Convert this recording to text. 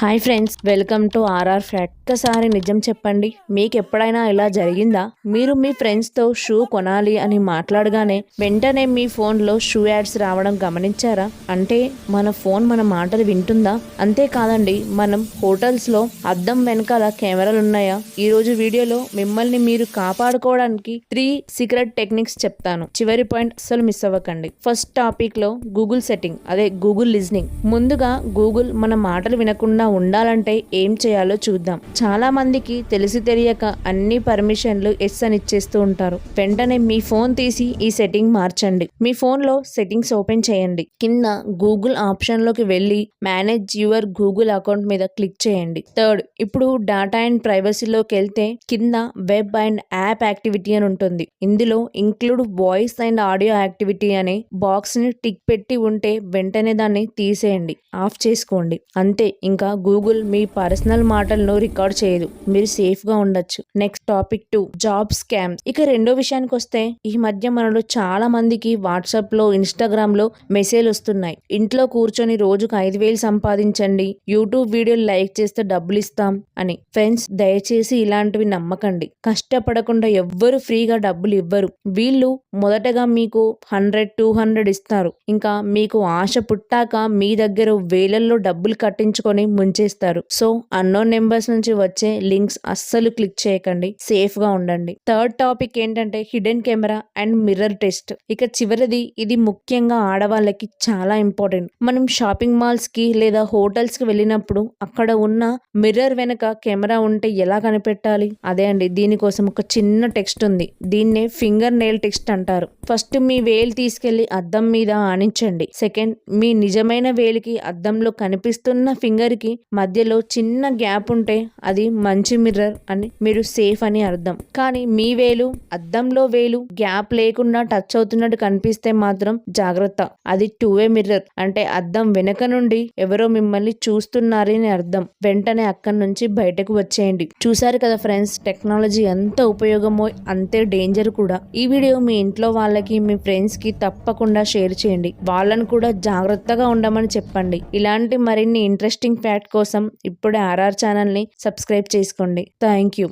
Hi friends welcome to RR flat. ఒక్కసారి నిజం చెప్పండి మీకు ఎప్పుడైనా ఇలా జరిగిందా? మీరు మీ ఫ్రెండ్స్తో షూ కొనాలి అని మాట్లాడగానే వెంటనే మీ ఫోన్లో షూ యాడ్స్ రావడం గమనించారా? అంటే మన ఫోన్ మన మాటలు వింటుందా? అంతేకాదండి మనం హోటల్స్లో అద్దం వెనకాల కెమెరాలు ఉన్నాయా ఈరోజు వీడియోలో మిమ్మల్ని మీరు కాపాడుకోవడానికి త్రీ సీక్రెట్ టెక్నిక్స్ చెప్తాను. చివరి పాయింట్ అస్సలు మిస్ అవ్వకండి. ఫస్ట్ టాపిక్లో గూగుల్ సెట్టింగ్ అదే గూగుల్ లిజనింగ్. ముందుగా గూగుల్ మన మాటలు వినకుండా ఉండాలంటే ఏం చేయాలో చూద్దాం. చాలా మందికి తెలిసి తెలియక అన్ని పర్మిషన్లు ఎస్ అని ఇచ్చేస్తూ ఉంటారు. వెంటనే మీ ఫోన్ తీసి ఈ సెట్టింగ్ మార్చండి. మీ ఫోన్లో సెట్టింగ్స్ ఓపెన్ చేయండి. కింద గూగుల్ ఆప్షన్లోకి వెళ్ళి మేనేజ్ యువర్ గూగుల్ అకౌంట్ మీద క్లిక్ చేయండి. థర్డ్ ఇప్పుడు డేటా అండ్ ప్రైవసీలోకి వెళ్తే కింద వెబ్ అండ్ యాప్ యాక్టివిటీ అని ఉంటుంది. ఇందులో include voice and audio activity అనే బాక్స్ని టిక్ పెట్టి ఉంటే వెంటనే దాన్ని తీసేయండి. ఆఫ్ చేసుకోండి. అంతే ఇంకా గూగుల్ మీ పర్సనల్ మాటలను రికార్డ్ చేయదు. మీరు సేఫ్గా ఉండొచ్చు. Next topic two job scams ఇక రెండో విషయానికి వస్తే ఈ మధ్య మనలో చాలా మందికి వాట్సాప్లో ఇన్స్టాగ్రామ్లో మెసేజ్ వస్తున్నాయి. ఇంట్లో కూర్చొని రోజుకు ఐదు వేలు సంపాదించండి. యూట్యూబ్ వీడియోలు లైక్ చేస్తే డబ్బులు ఇస్తాం అని. ఫ్రెండ్స్ దయచేసి ఇలాంటివి నమ్మకండి. కష్టపడకుండా ఎవ్వరు ఫ్రీగా డబ్బులు ఇవ్వరు. వీళ్ళు మొదటగా మీకు హండ్రెడ్ టూ హండ్రెడ్ ఇస్తారు. ఇంకా మీకు ఆశ పుట్టాక మీ దగ్గర వేలల్లో డబ్బులు కట్టించుకొని ముంచేస్తారు సో అన్నోన్ నెంబర్స్ నుంచి వచ్చే లింక్స్ అస్సలు క్లిక్ చేయకండి. సేఫ్గా ఉండండి. థర్డ్ టాపిక్ ఏంటంటే hidden camera and mirror test. ఇక చివరిది ఇది ముఖ్యంగా ఆడవాళ్ళకి చాలా ఇంపార్టెంట్. మనం షాపింగ్ మాల్స్కి లేదా హోటల్స్కి వెళ్ళినప్పుడు అక్కడ ఉన్న మిర్రర్ వెనక కెమెరా ఉంటే ఎలా కనిపెట్టాలి? అదే అండి దీనికోసం ఒక చిన్న టెక్స్ట్ ఉంది. దీన్నే ఫింగర్ నెయిల్ టెక్స్ట్ అంటారు. ఫస్ట్ మీ వేలు తీసుకెళ్ళి అద్దం మీద ఆనించండి. సెకండ్ మీ నిజమైన వేలికి అద్దంలో కనిపిస్తున్న ఫింగర్కి మధ్యలో చిన్న గ్యాప్ ఉంటే అది మంచి మిర్రర్ అని మీరు సేఫ్ అని అర్థం. కానీ మీ వేలు అద్దంలో వేలు గ్యాప్ లేకుండా టచ్ అవుతున్నట్టు కనిపిస్తే మాత్రం జాగ్రత్త. అది టూ వే మిర్రర్. అంటే అద్దం వెనక నుండి ఎవరో మిమ్మల్ని చూస్తున్నారని అర్థం. వెంటనే అక్కడి నుంచి బయటకు వచ్చేయండి. చూసారు కదా ఫ్రెండ్స్ టెక్నాలజీ ఎంత ఉపయోగమో అంతే డేంజర్ కూడా. ఈ వీడియో మీ ఇంట్లో వాళ్ళకి మీ ఫ్రెండ్స్కి తప్పకుండా షేర్ చేయండి. వాళ్ళని కూడా జాగ్రత్తగా ఉండమని చెప్పండి. ఇలాంటి మరిన్ని ఇంట్రెస్టింగ్ ఫ్యాక్ట్ కోసం ఇప్పుడే ఆర్ఆర్ ఛానల్ని సబ్స్క్రైబ్ చేసుకోండి. Thank you.